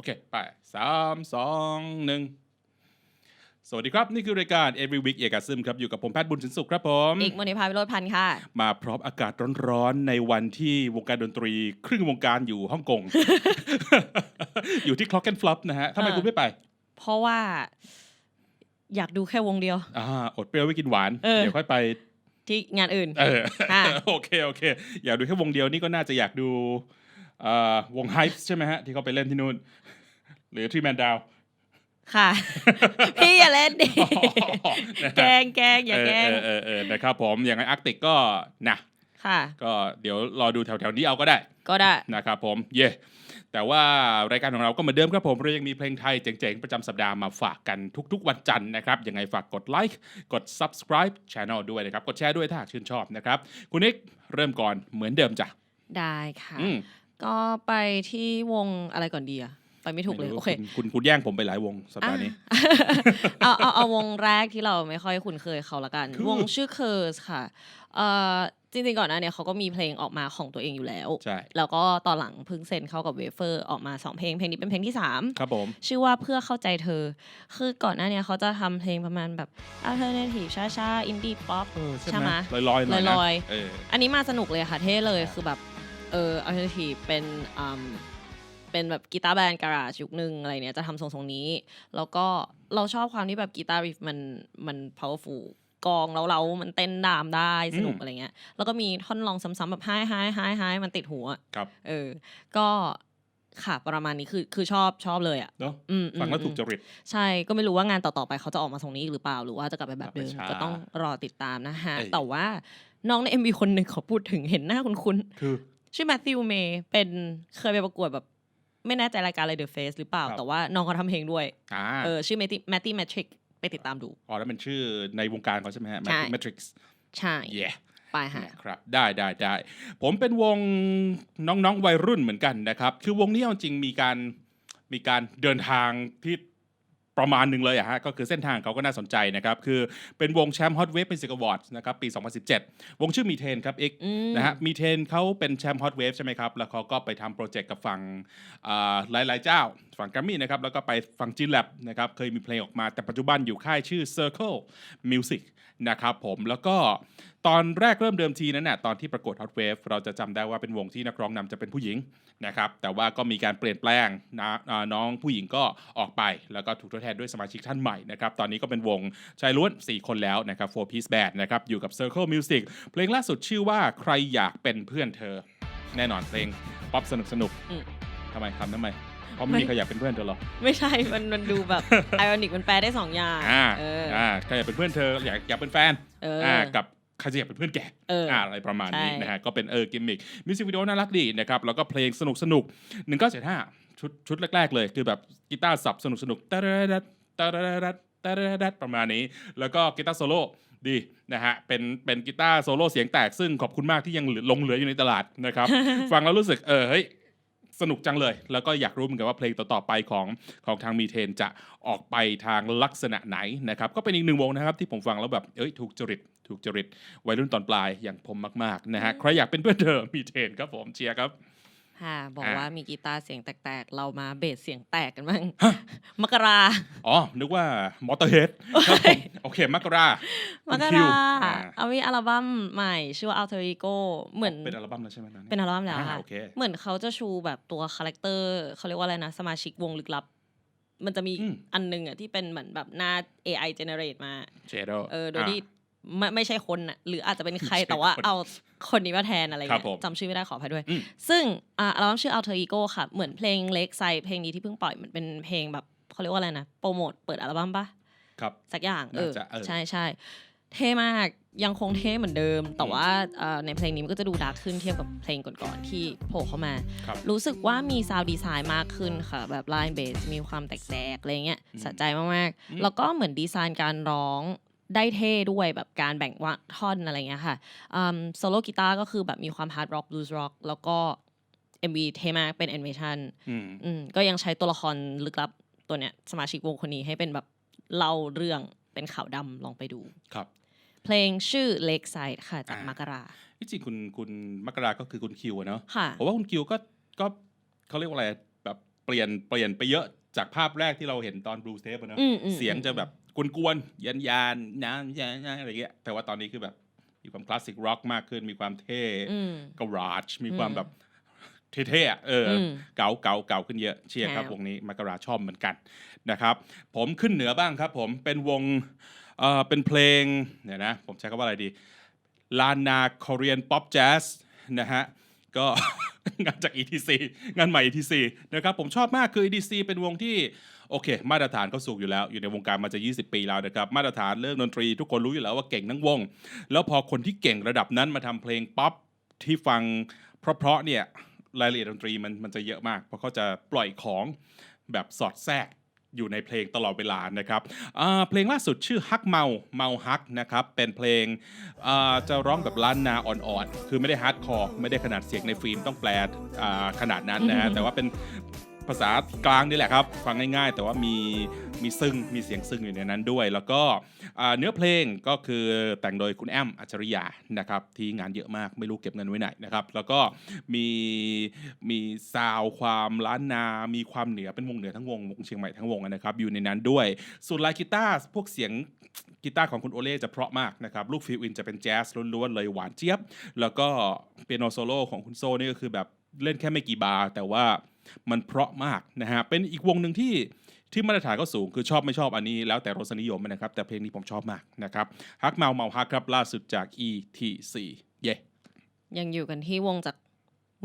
อเค ไปสามสองหนึ่งสวัสดีครับ นี่คือรายการ Every Week เอกซึมครับ อยู่กับผมแพทย์บุญสินสุขครับผมอีกมณีพาวิโรธพันธ์ค่ะ มาพร้อมอากาศร้อนๆ ในวันที่วงการดนตรี ครึ่งวงการอยู่ฮ่องกง อยู่ที่ Clock and Flop นะฮะทำไมอ่าคุณไม่ไป เพราะว่าอยากดูแค่วงเดียวอ่าอดเปรี้ยวไว้กินหวานเออเดี๋ยวค่อยไปที่งานอื่น เออค่ะโอเคโอเค อยากดูแค่วงเดียวนี่ก็น่าจะอยากดูเอ่อ วงไฮส์ใช่ไหมฮะ ที่เขาไปเล่นที่นู่น หรือที่แมนดาวค่ะ พี่อย่าเล่นดิแกล้งแกล้งอย่าแกล้งเออเออเออเออนะครับผมอย่างไงอาร์กติกก็นะค่ะ ก็เดี๋ยวรอดูแถวๆนี้เอาก็ได้ ก็ได้นะครับผมเย่แต่ว่ารายการของเราก็เหมือนเดิมครับผมเรายังมีเพลงไทยเจ๋งๆ ประจำสัปดาห์มาฝากกันทุกๆ วันจันทร์นะครับยังไงฝากกดไลค์กด subscribe channel ด้วยนะครับ กดแชร์ด้วยถ้าหากชื่นชอบนะครับ คุณนิกเริ่มก่อนเหมือนเดิมจ้ะได้ค่ะอืม ก็ไปที่วงอะไรก่อนดีอะไปไม่ถูกเลยไม่รู้โอเคณคุณคุณแย่งผมไปหลายวงสัปดาห์นี้อะเอาเอาเอาวงแรกที่เราไม่ค่อยคุ้นเคยเขาละกันคือวงชื่อเคอร์สค่ะเอ่อจริงๆก่อนหน้าเนี้เขาก็มีเพลงออกมาของตัวเองอยู่แล้ว ใช่ แล้วก็ตอนหลังเพิ่งเซ็นเข้ากับเวเฟอร์ออกมาสองเพลงเพลงนี้เป็นเพลงที่สามครับผม ชื่อว่าเพื่อเข้าใจเธอ คือก่อนหน้าเนี้เขาจะทำเพลงประมาณแบบ alternative ช้าๆ indie pop เออใช่ใช่ไหไหมมลอยๆหน่อยนะลอยเอออันนี้มาสนุกเลยค่ะเท่เลยคือแบบ เออ alternative เป็นอืมเป็นแบบกีตาร์แบนด์การาจยุคนึงอะไรเนี่ยจะทำทรงๆนี้ แล้วก็เราชอบความที่แบบกีตาร์ริฟมันมัน powerful กองแล้วเรามันเต้นดามได้สนุกอืมอะไรเงี้ย แล้วก็มีท่อนลองซ้ำๆแบบ hi hi hi hi มันติดหัวครับ เออ ก็ค่ะประมาณนี้คือคือชอบชอบเลยอะเนาะอืมอืมฟังแล้วอืมถูกจริต ใช่ก็ไม่รู้ว่างานต่อๆไปเขาจะออกมาทรงนี้อีกหรือเปล่าหรือว่าจะกลับไปแบบเดิมกลับไปช้าก็ต้องรอติดตามนะฮะ เอ้ย แต่ว่าน้องใน MV คนหนึ่งขอพูดถึงเห็นหน้าคุ้นคือๆ ชื่อแมทธิวเมย์เป็นเคยไปประกวดแบบ ไม่แน่ใจรายการอะไรเดอะเฟสหรือเปล่า ครับ แต่ว่าน้องเขาทำเพลงด้วยอ่าเออชื่อแมทตี้แมทตี้แมทริกไปติดตามดู อ๋อแล้วมันชื่อในวงการเขาใช่ไหมฮะ ใช่ Matrix ใช่ เย่ ไปฮะ นะครับได้ได้ได้ผมเป็นวงน้องๆวัยรุ่นเหมือนกันนะครับ คือวงนี้เอาจริงมีการมีการเดินทางที่ ประมาณหนึ่งเลยอะฮะก็คือเส้นทางเขาก็น่าสนใจนะครับ คือเป็นวงแชมป์ฮอตเวฟเป็นสิกวอร์ดนะครับปี 2017 วงชื่อมีเทนครับเอกอืมนะฮะมีเทนเขาเป็นแชมป์ฮอตเวฟใช่ไหมครับ แล้วเขาก็ไปทำโปรเจกต์กับฝั่งอ่าหลายๆเจ้าฝั่งแกรมมี่นะครับแล้วก็ไปฝั่งจีแลบนะครับเคยมีเพลงออกมาแต่ปัจจุบันอยู่ค่ายชื่อ Circle Music นะครับผมแล้วก็ตอนแรกเริ่มเดิมทีนั้นน่ะตอนที่ประกวด Hot Wave เราจะจำได้ว่าเป็นวงที่นักร้องนำจะเป็นผู้หญิงนะครับแต่ว่าก็มีการเปลี่ยนแปลงนะอ่าน้องผู้หญิงก็ออกไป แล้วก็ถูกทดแทนด้วยสมาชิกท่านใหม่นะครับตอนนี้ก็เป็นวงชายล้วน 4 คนแล้วนะครับ Four Piece Band นะครับอยู่กับ Circle Music เพลงล่าสุดชื่อว่าใครอยากเป็นเพื่อนเธอ แน่นอนเพลงป๊อปสนุกสนุกๆอืมทำไมทำทำไมเพ ราะไม่มีใครอยากเป็นเพื่อนเธอหรอไม่ใช่ มันมันดูแบบไอออนิกมันแปลได้สองอย่างอ่าเอออ่าใครอยากเป็นเพื่อนเธออยากอยากเป็นแฟนเอออ่ากับใครจะอยากเป็นเพื่อนแกเอออ่อะไรประมาณนี้ใช่นะฮะก็เป็นเออกิมมิกมิวสิกวิดีโอน่ารักดีนะครับแล้วก็เพลงสนุกสนุกหนึ่งเก้าเจ็ดห้าชุดชุดแรกๆเลย คือแบบกีตาร์สับสนุกสนุกตะระดัดตะระดัดตะระดัดประมาณนี้ แล้วก็กีตาร์โซโล่ดีนะฮะ เป็น เป็นกีตาร์โซโล่เสียงแตกซึ่งขอบคุณมากที่ยังเหลือหลงเหลืออยู่ในตลาดนะครับ ฟังแล้วรู้สึกเออเฮ้ย สนุกจังเลย แล้วก็อยากรู้เหมือนกันว่าเพลงต่อๆไปของของทางมีเทนจะออกไปทางลักษณะไหนนะครับก็เป็นอีกหนึ่งวงนะครับที่ผมฟังแล้วแบบเอ้ยถูกจริตถูกจริตวัยรุ่นตอนปลายอย่างผมมากๆนะฮะใครอยากเป็นเพื่อนเธอมีเทนครับผมเชียร์ครับ ค่ะบอกอ่าว่ามีกีตาร์เสียงแตกๆ เรามาเบสเสียงแตกกันบ้างฮะมกรา อ๋อ นึกว่ามอเตอร์เฮดครับผมโอเคมกรามกคิวราอ่าเอามีอัลบั้มใหม่ ชื่อว่า Alter Ego เหมือนเป็นอัลบั้มแล้วใช่ไหมตอนนี้เป็นอัลบั้มแล้วอ่าค่ะโอเคเหมือนเขาจะชูแบบตัวคาแรคเตอร์เขาเรียกว่าอะไรนะ สมาชิกวงลึกลับ มันจะมีอืมอันหนึงอะที่เป็นเหมือนแบบหน้า AI generate มาเจโดเออโดยที่ ไม่ไม่ใช่คนอะหรืออาจจะเป็นใครไม่ใช่แต่ว่าคนเอาคนนี้มาแทนอะไรครับเงี้ผมยจำชื่อไม่ได้ขออภัยด้วยอืมซึ่งอ่าอัลบั้มชื่อ Alter Ego ค่ะ เหมือนเพลงเล็กไซเพลงนี้ที่เพิ่งปล่อยมันเป็นเพลงแบบเขาเรียกว่าอะไรนะ โปรโมทเปิดอัลบั้มปะครับสักอย่างเออน่าจะเออใช่ใช่เท่มากยังคงเท่เหมือนเดิม แต่ว่าเอ่อในเพลงนี้มันก็จะดูดาร์กขึ้นเทียบกับเพลงก่อนๆที่โผล่เข้ามาครับรู้สึกว่ามีซาวด์ดีไซน์มากขึ้นค่ะ แบบไลน์เบสมีความแตกๆอะไรเงี้ยอืมสะใจมากอืมๆแล้วก็เหมือนดีไซน์การร้อง ได้เท่ด้วยแบบการแบ่งว่าท่อนอะไรเงี้ยค่ะโซโล่กีตาร์ก็คือแบบมีความฮาร์ดร็อกบลูส์ร็อกแล้วก็ MV เท่มากเป็นแอนิเมชันอืมอืมก็ยังใช้ตัวละครลึกลับตัวเนี้ยสมาชิกวงคนนี้ให้เป็นแบบเล่าเรื่องเป็นขาวดำลองไปดูครับ เพลงชื่อ Lakeside ค่ะจากอ่ามมกราที่จริงคุณคุณมกราก็คือคุณคิวอะเนาะค่ะผมว่าคุณคิวก็ก็เขาเรียกว่าอะไรแบบแปลี่ยนเปลี่ยนไปเยอะจากภาพแรกที่เราเห็นตอนบลูสเทปนะอืมอืมเสียงจะแบบ กวนๆยันยานๆน้ำยานๆอะไรเงี้ยแต่ว่าตอนนี้คือแบบ มีความคลาสสิกร็อกมากขึ้น มีความเท่อืมกราจมีความอืมแบบเท่ๆอะเอออมเก่าเก่าเก่าขึ้นเยอะเชียร์ครับครับวงนี้มากราชอบเหมือนกันนะครับ ผมขึ้นเหนือบ้างครับ ผมเป็นวงเอ่อเป็นเพลงเนี่ยนะผมใช้คำว่าอะไรดีลานาคอเรียนป๊อปแจ๊สนะฮะก็งานจาก ETC งานใหม่ ETC นะครับผมชอบมากคือ ETC เป็นวงที่ โอเค มาตรฐานเขาสูงอยู่แล้ว อยู่ในวงการมาจะ 20 ปีแล้วนะครับ มาตรฐานเรื่องดนตรี ทุกคนรู้อยู่แล้วว่าเก่งทั้งวง แล้วพอคนที่เก่งระดับนั้นมาทำเพลงป๊อปที่ฟังเพราะๆเนี่ยรายละเอียดดนตรีมันมันจะเยอะมาก เพราะเขาจะปล่อยของแบบสอดแทรกอยู่ในเพลงตลอดเวลานะครับอ่าเพลงล่าสุดชื่อฮักเมาเมาฮักนะครับเป็นเพลงอ่าจะร้องแบบล้านนาอ่อนๆ คือไม่ได้ฮาร์ดคอร์ไม่ได้ขนาดเสียงในฟิล์มต้องแปลอ่าขนาดนั้นนะฮะอืมแต่ว่าเป็น ภาษากลางนี่แหละครับ ฟังง่ายๆ แต่ว่ามีมีซึ่งมีเสียงซึ่งอยู่ในนั้นด้วย แล้วก็เนื้อเพลงก็คือแต่งโดยคุณแอมอัจฉริยานะครับที่งานเยอะมากไม่รู้เก็บเงินไว้ไหนนะครับ แล้วก็มีมีซาวความล้านนา มีความเหนือเป็นวงเหนือทั้งวงวงเชียงใหม่ทั้งวงนะครับ อยู่ในนั้นด้วยส่วนลายกีตาร์พวกเสียงกีตาร์ของคุณโอเล่จะเพราะมากนะครับลูกฟิลอินจะเป็นแจ๊สล้วนๆเลยหวานเจี๊ยบ แล้วก็เปียโนโซโล่ของคุณโซนี่ก็คือแบบ เล่นแค่ไม่กี่บาร์แต่ว่ามันเพราะมากนะฮะเป็นอีกวงหนึ่งที่ที่มาตรฐานก็สูงคือชอบไม่ชอบอันนี้แล้วแต่รสนิยมนะครับ แต่เพลงนี้ผมชอบมากนะครับฮักเมาเมาฮักครับล่าสุดจาก ETC เย่ยังอยู่กันที่วงจาก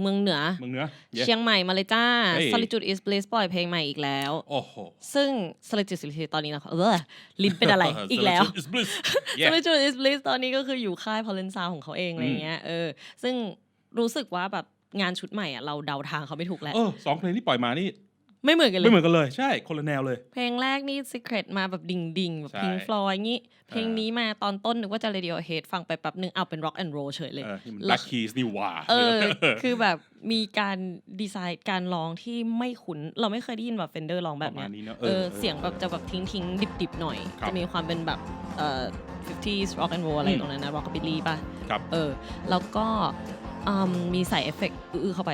เมืองเหนือเมืองเหนือเย่เชียงใหม่มาเลยจ้าเฮ้ย Solitude is Bliss ปล่อยเพลงใหม่อีกแล้ว โอ้โห ซึ่ง Solitude is Bliss ตอนนี้นะเออลิ้นเป็นอะไรอีกแล้ว Solitude is bliss เย่ Solitude is Bliss ตอนนี้ก็คืออยู่ค่าย p o l l e n Sound ของเขาเองอะไรเงี้ยเออซึ่งรู้สึกว่าแบบ งานชุดใหม่อะเราเดาทางเขาไม่ถูกแล้ว เออสองเพลงที่ปล่อยมานี่ ไม่เหมือนกันเลไม่ยเหมือนกันเลย ใช่ คนละแนวเลย เพลงแรกนี่ Secret มาแบบดิ่งดิ่งๆแบบใช่ Pink Floyd งี้ เพลงอ่านี้นี้มาตอนต้นนึกว่าจะ Radiohead ฟังไปแป๊บนึงเอาเป็น Rock and Roll เฉยเลย เออนี่มันแล้ว Black Keys นี่หว่าเออ คือแบบมีการดีไซน์การร้องที่ไม่คุ้น เราไม่เคยได้ยินแบบเฟนเดอร์ร้องแบบเนี้ยประมาณนี้เนอะเออ เสียงแบบจะแบบทิ้งทิ้งดิบดิบๆหน่อย ครับจะมีความเป็นแบบเอ่อ 50s rock and roll อะไรอืมตรงนั้นนะ rockabilly ป่ะ ครับ เออ แล้วก็ อืมมีใส่เอฟเฟกต์อื้อๆเข้าไป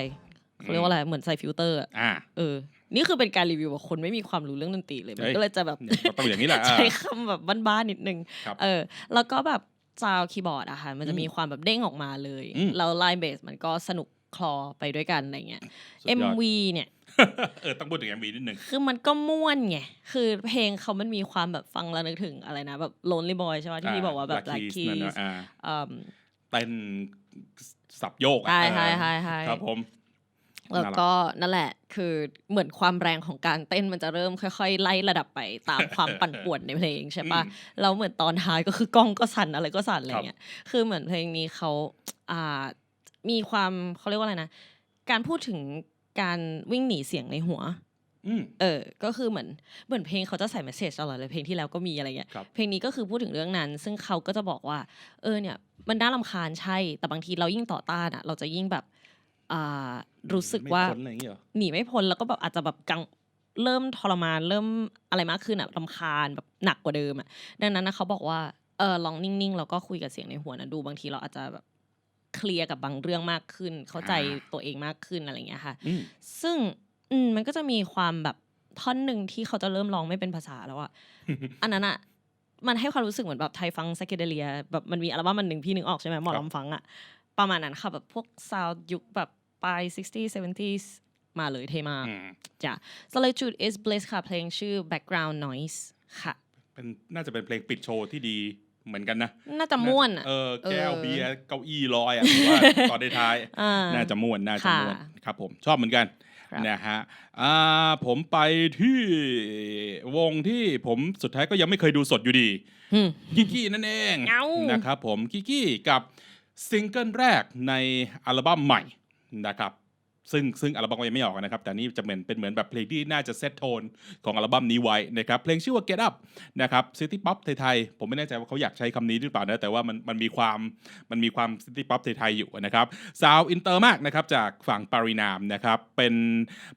เขาเรียกว่าอะไรเหมือนใส่ฟิลเตอร์อะอ่า เออ นี่คือเป็นการรีวิวแบบคนไม่มีความรู้เรื่องดนตรีเลยมันเฮ้ย ก็เลยจะแบบ เนี่ยมันต้องอย่างนี้แหละอ่า ใช้คำแบบบ้านๆนิดนึง ครับเออ แล้วก็แบบซาวคีย์บอร์ดอะค่ะ มันจะมีความแบบเด้งออกมาเลย อืม แล้วไลน์เบสมันก็สนุกคลอไปด้วยกันอะไรเงี้ย สุดยอด MV เนี่ย เออต้องพูดถึง MV นิดนึง คือมันก็ม่วนไง คือเพลงเขามันมีความแบบฟังแล้วนึกถึงอะไรนะ แบบ Lonely Boy ใช่ไหมที่พี่บอกว่าแบบ Black Keys นั่น Keys นะอ่าอืมเต้น สับโยกอะใช่เออใช่ใช่ใช่ครับผมแล้วก็นั่นแหละ คือเหมือนความแรงของการเต้นมันจะเริ่มค่อยๆ ไล่ระดับไปตามความปั่นป่วนในเพลงใช่ปะอืมแล้วเหมือนตอนท้ายก็คือกล้องก็สั่นอะไรก็สั่นอะไรครับเงี้ย คือเหมือนเพลงนี้เขาอ่ามีความเขาเรียกว่าอะไรนะ การพูดถึงการวิ่งหนีเสียงในหัวอืมเออ ก็คือเหมือนเหมือนเพลงเขาจะใส่เมสเซจตลอดเลยเพลงที่แล้วก็มีอะไรเงี้ยครับเพลงนี้ก็คือพูดถึงเรื่องนั้น ซึ่งเขาก็จะบอกว่า เออเนี่ย มันน่ารำคาญใช่ แต่บางทีเรายิ่งต่อต้านอะ เราจะยิ่งแบบอ่ารู้สึกว่า ไม่พ้นอะไรอย่างเงี้ยเหรอหนีไม่พ้นแล้วก็แบบอาจจะแบบกังเริ่มทรมานเริ่มอะไรมากขึ้นอะรำคาญแบบหนักกว่าเดิมอะดังนั้นนะเขาบอกว่าเออลองนิ่งๆแล้วก็คุยกับเสียงในหัวนะดูบางทีเราอาจจะแบบเคลียร์กับบางเรื่องมากขึ้น เข้าใจตัวเองมากขึ้นอะไรอย่างเงี้ยค่ะ อืมซึ่งอืมมันก็จะมีความแบบท่อนหนึ่งที่เขาจะเริ่มร้องไม่เป็นภาษาแล้วอะ อันนั้นอะ มันให้ความรู้สึกเหมือนแบบไทยฟังสเกเดเลียแบบมันมีอัลบั้มมันหนึ่งพี่นึกออกใช่ไหมหมอครับลำฟังอะประมาณนั้นค่ะแบบพวกซาวยุคแบบปลาย 60 70s มาเลยเทมากอืมจ้ะ Solitude is Bliss ค่ะ เพลงชื่อ Background Noise ค่ะ เป็นน่าจะเป็นเพลงปิดโชว์ที่ดีเหมือนกันนะ น่าจะม่วนอะเออแก้วเออเบียร์เก้าอี้ลอยอะผมว่าตอนท้ายอ่าๆน่าจะม่วน น่าจะค่ะม่วน ครับผม ชอบเหมือนกัน ครับนะฮะอ่าผมไปที่วงที่ผมสุดท้ายก็ยังไม่เคยดูสดอยู่ดีอืม กิกกี้นั่นเองเอ้า นะครับผมกิกกี้กับซิงเกิลแรกในอัลบั้มใหม่นะครับ ซึ่งซึ่งอัลบั้มก็ยังไม่ออกนะครับ แต่นี่จะเหมือนเป็นเหมือนแบบเพลงที่น่าจะเซตโทนของอัลบั้มนี้ไว้นะครับ เพลงชื่อว่า Get Up นะครับซิตี้ป๊อปไทยๆ ผมไม่แน่ใจว่าเขาอยากใช้คำนี้หรือเปล่านะ แต่ว่ามันมันมีความมันมีความซิตี้ป๊อปไทยๆอยู่นะครับซาวอินเตอร์มากนะครับจากฝั่งปารินามนะครับ เป็น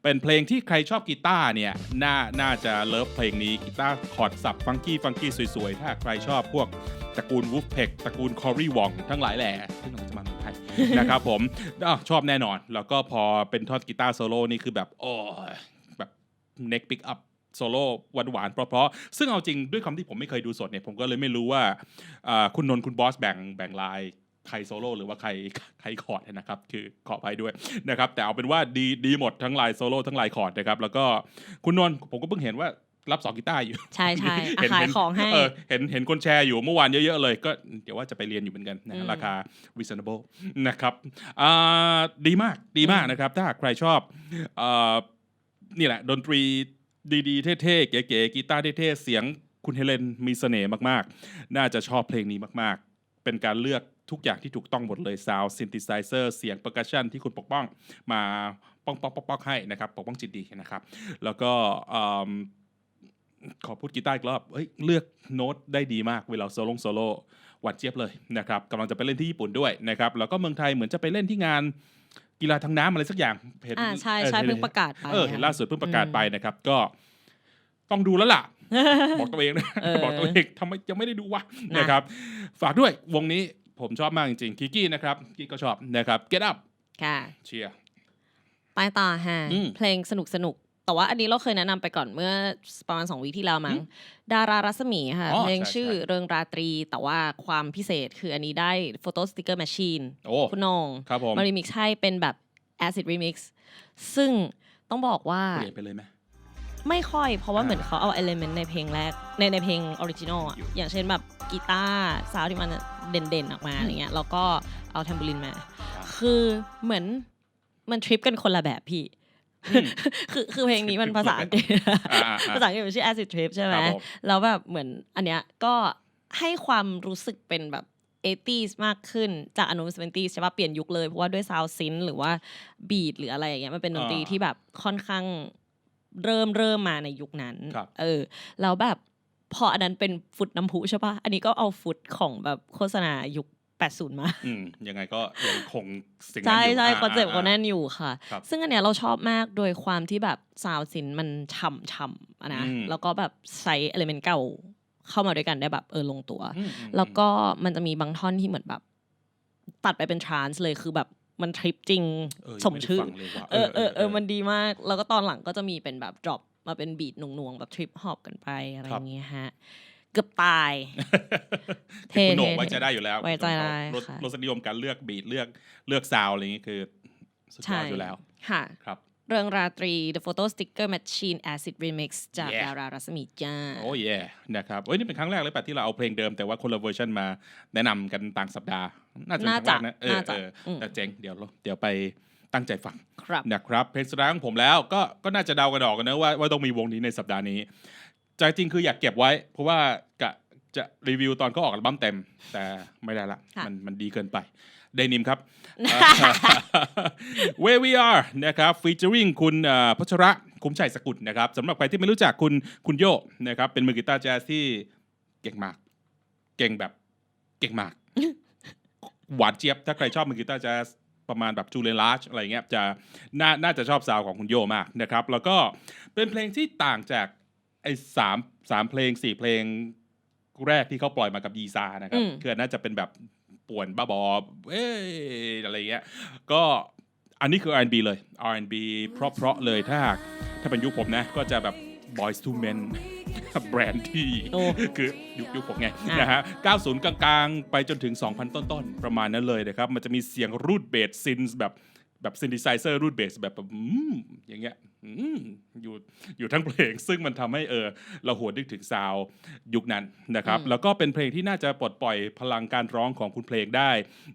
เป็นเพลงที่ใครชอบกีตาร์เนี่ยน่าน่าจะเลิฟเพลงนี้กีตาร์คอร์ดสับฟังกี้ฟังกี้สวยๆ ถ้าใครชอบพวกตระกูลวูฟเพกตระกูลคอรี่วองทั้งหลายแหล่ที่กำลังจะมา ไทยนะครับผมชอบแน่นอน แล้วก็พอเป็นท่อนกีตาร์โซโล่นี่คือแบบโอ้แบบ neck pick up โซโล่หวานๆเพราะๆซึ่งเอาจริงด้วยคำที่ผมไม่เคยดูสดเนี่ยผมก็เลยไม่รู้ว่าอ่าคุณนนท์คุณบอสแบ่งแบ่งลายใครโซโล่หรือว่าใครใครคอร์ดนะครับ คือขอไปด้วยนะครับ แต่เอาเป็นว่าดีดีหมดทั้งลายโซโล่ทั้งลายคอร์ดนะครับ แล้วก็คุณนนท์ผมก็เพิ่งเห็นว่า รับสองกีตาร์อยู่ ใช่ใช่อะเห็นขายเห็นของให้เออเห็นเห็นคนแชร์อยู่เมื่อวานเยอะๆเลย ก็เดี๋ยวว่าจะไปเรียนอยู่เหมือนกันนะอืมราคา reasonable นะครับอ่าดีมากดีมากนะครับ ถ้าหากใครชอบอ่านี่แหละ ดนตรีดีๆ เท่ๆ เก๋ๆกีตาร์เท่ๆ เสียงคุณเฮเลนมีเสน่ห์มากๆ น่าจะชอบเพลงนี้มากๆ เป็นการเลือกทุกอย่างที่ถูกต้องหมดเลยซาวซิน t ิไซเซอร์เสียง p e r c u s s i o n ที่คุณปกป้องมาป้องป้องป้องป้องให้นะครับ ปกป้องจิตดีนะครับ แล้วก็อืม ขอพูดกีตาร์อีกรอบเฮ้ยเลือกโน้ตได้ดีมากเวลาโซโล่โซโล่หวัดเจี๊ยบเลยนะครับกำลังจะไปเล่นที่ญี่ปุ่นด้วยนะครับแล้วก็เมืองไทยเหมือนจะไปเล่นที่งานกีฬาทางน้ำอะไรสักอย่างเห็นอ่าใช่ออใช่ห็นเพิ่งประกาศไปเออเห็นค่ะล่าสุดเพิ่งประกาศอืมไปนะครับก็ต้องดูแล้วล่ะ บอกตัวเองนะเออบอกตัวเองทำไมยังไม่ได้ดูวะนะนะครับ ฝากด้วยวงนี้ผมชอบมากจริงๆคิกกี้นะครับกี้ก็ชอบนะครับ Get Up ค่ะเชียร์ไปต่อฮะอืมเพลงสนุกสนุกๆ แต่ว่าอันนี้เราเคยแนะนำไปก่อนเมื่อประมาณสองวีคที่แล้วมั้งดารารัศมีค่ะอ๋อเพลงใช่ชื่อใช่ เริงราตรี แต่ว่าความพิเศษคืออันนี้ได้โฟโต้สติกเกอร์แมชชีนโอ้ คุณโหนงครับผมมารีมิกซ์ให้เป็นแบบ acid remix ซึ่งต้องบอกว่าเปลี่ยนไปเลยไหม ไม่ค่อย เพราะว่าอ่าเหมือนเขาเอาเอลเมนต์ในเพลงแรกในในเพลงออริจินอลอะอยู่ อย่างเช่นแบบกีตาร์ซาวด์ที่มันเด่นๆออกมาอะไรเงี้ยแล้วก็เอาแทมบูรินมา คือเหมือนมันทริปกันคนละแบบพี่อืม คือคือเพลงนี้มันภาษาอังกฤษอ่าอ่าอ่าภาษาอังกฤษมันชื่อ acid trip ใช่ไหมครับผมแล้วแบบเหมือนอันเนี้ยก็ให้ความรู้สึกเป็นแบบ 80s มากขึ้นจากอนุ 70s ใช่ปะเปลี่ยนยุคเลย เพราะว่าด้วยซาวซินหรือว่าบีทหรืออะไรอย่างเงี้ยมันเป็นดนตรีอ่าที่แบบค่อนข้างเริ่มเริ่มมาในยุคนั้นครับเออแล้วแบบพออันนั้นเป็นฟุตน้ำพุใช่ปะอันนี้ก็เอาฟุตของแบบโฆษณายุค 80 มาอืมยังไงก็ยังคงสิ่งนั้นใช่อยู่ใช่าคอนเซ็ปต์เขาแน่นอยู่ค่ะ ครับซึ่งอันเนี้ยเราชอบมากโดยความที่แบบซาวซินมันฉ่ำฉ่ำอะนะอืม แล้วก็แบบใช้เอลิเมนต์เก่าเข้ามาด้วยกันได้แบบเออลงตัว อืมอืมแล้วก็มันจะมีบางท่อนที่เหมือนแบบ ตัดไปเป็นทรานส์เลยคือแบบมันทริปจริงเออสมชื่อ ยังไได้ฟังเลยว่ะ เออเออเออมันดีมาก แล้วก็ตอนหลังก็จะมีเป็นแบบ drop มาเป็นบีทหน่วงๆ แบบทริปฮอปกันไปอะไรอย่างเงี้ยฮะ เกือบตายเท่คุณโหน่งเท่ไว้ใจได้อยู่แล้วไว้ใจได้รสค่ะ รสนิยมการเลือกบีทเลือกเลือกซาวด์อะไรอย่างงี้คือสุดยอใช่ดอยู่แล้วค่ะ ครับ เรื่องราตรี The Photo Sticker Machine Acid Remix จาก Yeah ดารารัศมีจ้า โอ้ยนะครับเอ้ยนี่เป็นครั้งแรกเลยป่ะที่เราเอาเพลงเดิมแต่ว่าคนละเวอร์ชันมาแนะนำกันต่างสัปดาห์ น่าจะเป็นครั้งแรกนะเออน่าจะเอออืมแต่เจ๋งเดี๋ยวเดี๋ยวไปตั้งใจฟัง ครับ นะครับเพลงสุดท้ายของผมแล้วก็ก็น่าจะเดากันออกกันนะว่าว่าต้องมีวงนี้ในสัปดาห์นี้ ใจจริงคืออยากเก็บไว้ เพราะว่ากะจะรีวิวตอนเขาออกอัลบั้มเต็ม แต่ไม่ได้ละ ค่ะ มันมันดีเกินไป เดนิมครับ Where We Are นะครับ featuring คุณเอ่อพัชระคุ้มชัยสกุลนะครับสำหรับใครที่ไม่รู้จักคุณคุณโยนะครับเป็นมือกีตาร์แจ๊สที่เก่งมาก เก่งแบบเก่งมาก หวานเจี๊ยบ ถ้าใครชอบมือกีตาร์แจ๊สประมาณแบบจูเลนลาร์ชอะไรเงี้ยจะน่าน่าจะชอบซาวด์ของคุณโยมากนะครับ แล้วก็เป็นเพลงที่ต่างจาก ไอ้สามสามเพลงสี่เพลงแรกที่เขาปล่อยมากับยีซานะครับ อืม คือน่าจะเป็นแบบป่วนบ้าบอเอ้ยอะไรเงี้ย ก็อันนี้คือ R&B เลย R&B เพราะๆเลยถ้าหากถ้าเป็นยุคผมนะ ก็จะแบบ Boys to Men แบรนด์ที่ โอ้ คือยุคยุคผมไงอะ นะฮะ 90 กลางๆ ไปจนถึง 2,000 ต้น ๆ ประมาณนั้นเลยนะครับ มันจะมีเสียงรูดเบสซินส์แบบแบบซินดิไซเซอร์รูดเบสแบบแบบอืมอย่างเงี้ย อืมอยู่อยู่ทั้งเพลง ซึ่งมันทำให้เออเราหวนนึกถึงซาวด์ยุคนั้นนะครับอืมแล้วก็เป็นเพลงที่น่าจะปลดปล่อยพลังการร้องของคุณเพลงได้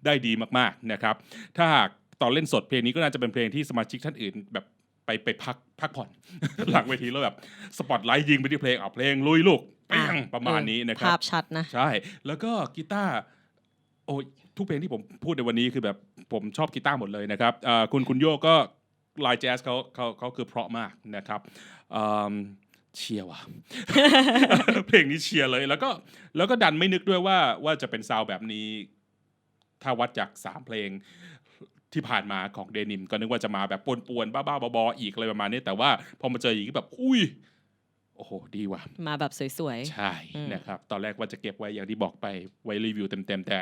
ได้ดีมากๆนะครับ ถ้าหากตอนเล่นสดเพลงนี้ก็น่าจะเป็นเพลงที่สมาชิกท่านอื่นแบบไปไปพักพักผ่อน หลังเวทีแล้วแบบสปอตไลท์ยิงไปที่เพลงเอาเพลงลุยลูกเปี้ยงประมาณนี้นะครับภาพชัดนะใช่แล้วก็กีตาร์โอ้ยทุกเพลงที่ผมพูดในวันนี้คือแบบผมชอบกีตาร์หมดเลยนะครับเอ่อคุณคุณโยก็ ลายแจ๊สเขาเขาเขาคือเพราะมากนะครับอืมเชียร์ว่ะเพลงนี้เชียร์เลยแล้วก็แล้วก็ดันไม่นึกด้วยว่าว่าจะเป็นซาวด์แบบนี้ ถ้าวัดจากสามเพลงที่ผ่านมาของเดนิม ก็นึกว่าจะมาแบบปวนๆบ้าๆบอๆอีกอะไรประมาณนี้แต่ว่าพอมาเจออย่างนี้แบบ อุ้ยโอ้โห ดีว่ะ มาแบบสวยใช่อืมนะครับ ตอนแรกว่าจะเก็บไว้อย่างที่บอกไปไว้รีวิวเต็มๆ แต่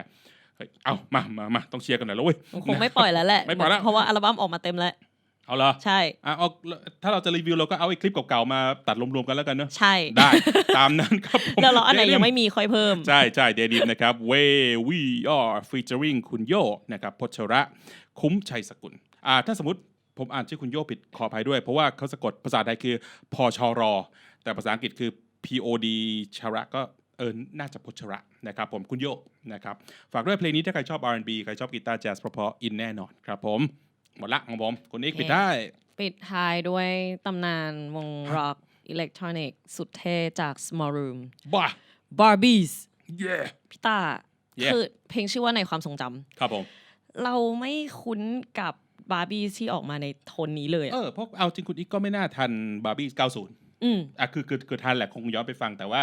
เฮ้ยเอามามามาต้องเชียร์กันหน่อยแล้วเว้ยๆคงไม่ปล่อยแล้วแหละไม่ปล่อยแล้วเพราะว่าอัลบั้มออกมาเต็มแล้ว เอาเหรอใช่อะเอาถ้าเราจะรีวิวเราก็เอาไอ้คลิปเก่าๆมาตัดรวมๆกันแล้วกันเนอะใช่ได้ตามนั้นครับผมเดี๋ยวเราอันไหน Denim ยังไม่มีค่อยเพิ่ม ใช่ใช่เดนิมนะครับ Way We Are featuring คุณโยนะครับพชระ คุ้มชัยสกุลอ่าถ้าสมมติผมอ่านชื่อคุณโยผิดขออภัยด้วย เพราะว่าเขาสะกดภาษาไทยคือพชรแต่ภาษาอังกฤษคือ POD ชระก็เออ น่าจะพชระนะครับผมคุณโยนะครับ ฝากด้วยเพลงนี้ถ้าใครชอบ R&B ใครชอบกีตาร์แจ๊สเพราะๆอินแน่นอนครับผม หมดละของผมคุณนิกโอเคปิดได้ ปิดท้ายด้วยตำนานวงฮะร็อกอิเล็กทรอนิกสุดเท่จาก Small Room บ้า Barbies เย้พี่ต้า Yeah คือเพลงชื่อว่าในความทรงจำครับผมเราไม่คุ้นกับบาร์บี้ที่ออกมาในโทนนี้เลยเออะอเพราะเอาจริงคุณอีกก็ไม่น่าทันบาร์บี้90อืม อะคือคือคือทันแหละคงย้อนไปฟังแต่ว่า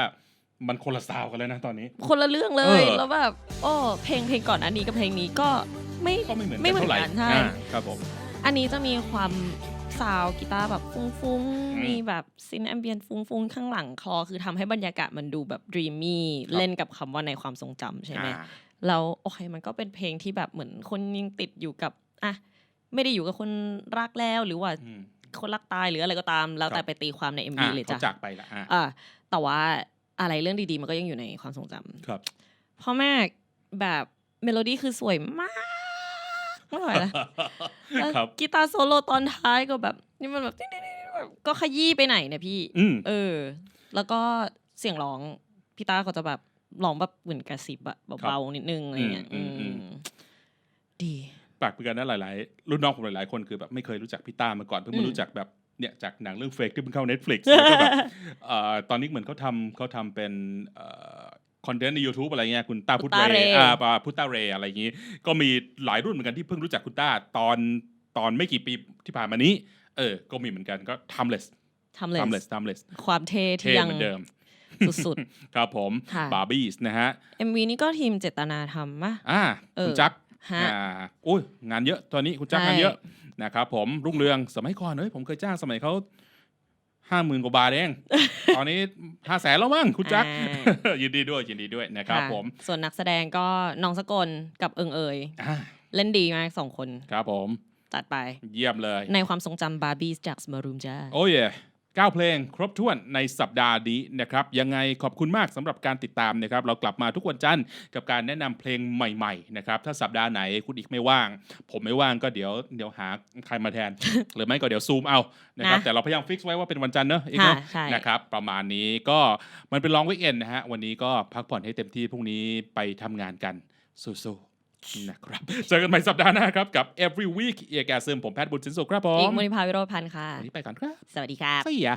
มันคนละซาวกันแล้วนะตอนนี้ คนละเรื่องเลเอยอแล้วแบบโอ้เพลงเพลงก่อนอันนี้กับเพลงนี้ก็ ไม่ก็ไม่เหมือนไม่กันเหมือนเท่าไหร่กันใช่อ่าครับผม อันนี้จะมีความซาวกีตาร์แบบฟุ้งอืมๆ มีแบบซินแอมเบียนฟุ้งๆ ข้างหลังคลอคือทำให้บรรยากาศมันดูแบบดรีมมี่ครับ เล่นกับคำว่าในความทรงจำใช่ไหม อ่า แล้วโอเคมันก็เป็นเพลงที่แบบเหมือนคนยังติดอยู่กับอะไม่ได้อยู่กับคนรักแล้วหรือว่าอืม คนรักตายหรืออะไรก็ตาม แล้วครัแต่บ ไปตีความใน MV อ่าเลยเขาจ้ะจากไปละอ่าอะแต่ว่าอะไรเรื่องดีๆ มันก็ยังอยู่ในความทรงจำครับ พ่อแม่แบบเมโลดี้คือสวยมาก ไม่ไหวแล้วแล้วครับกีตาร์โซโล่ตอนท้ายก็แบบ นี่มันแบบแบบก็ขยี้ไปไหนเนี่ยพี่อืมเออ แล้วก็เสียงร้องพี่ตาเขาจะแบบร้องแบบเหมือนกระซิบอะเบาๆนิดนึงอะไรเงี้ยอืมอืมอืมดีปากเปือนนะหลายๆ รุ่นน้องผมหลายๆคนคือแบบไม่เคยรู้จักพี่ต้ามาก่อนเพิ่งมาอืมรู้จักแบบเนี่ยจากหนังเรื่องเฟกที่เพิ่งเข้า Netflix แล้วก็แบบเอ่อตอนนี้เหมือนเขาทำเขาทำเป็น คอนเทนต์ใน YouTube อะไรเงี้ยคุณต้าพุทธพุทธาเรเรย์อ่าปาพุทธาเรย์อะไรอย่างงี้ ก็มีหลายรุ่นเหมือนกันที่เพิ่งรู้จักคุณต้าตอนตอนไม่กี่ปีที่ผ่านมานี้ เออ ก็มีเหมือนกันก็ timeless ทำเลย timeless timeless ความเท่เท่ที่ยังเหมือนเดิมสุดครับผมค่ะบาร์บี้นะฮะๆ MV นี่ก็ทีมเจตนาทำมะอ่าเออคุณจักรฮะอ่าอุ้ยงานเยอะตอนนี้คุณจักรใช่งานเยอะนะครับผมรุ่งเรืองสมัยก่อนเฮ้ยผมเคยจ้างสมัยเขา ห้าหมื่นกว่าบาทเอง ตอนนี้ห้าแสนแล้วมั้งคุณจักรอ่ายินดีด้วยยินดีด้วยนะครับค่ะผม ส่วนนักแสดงก็น้องสกลกับเอิงเอยอ่าเล่นดีมากสองคน ครับผม จัดไป เยี่ยมเลย ในความทรงจำบาร์บี้จากสมารูมจ้า โอ้ย เก้าเพลงครบถ้วนในสัปดาห์นี้นะครับยังไงขอบคุณมากสำหรับการติดตามนะครับเรากลับมาทุกวันจันทร์กับการแนะนำเพลงใหม่ๆนะครับถ้าสัปดาห์ไหนคุณอีกไม่ว่าง ผมไม่ว่างก็เดี๋ยวเดี๋ยวหาใครมาแทน หรือไม่ก็เดี๋ยวซูมเอานะครับนะแต่เราพยายามฟิกไว้ว่าเป็นวันจันทร์เนอะอีกค่ะเนอะใช่นะครับประมาณนี้ก็มันเป็นลองวิกเอนนะฮะวันนี้ก็พักผ่อนให้เต็มที่พรุ่งนี้ไปทำงานกันสู้ๆ นะครับ เจอกันใหม่สัปดาห์หน้าครับ กับ every week เอียแกซึมผมแพทย์บุญสินสุขครับผอีกมมณิพาวิโรจน์พันธ์ค่ะ วันนี้ไปก่อนครับ สวัสดีครับ See ya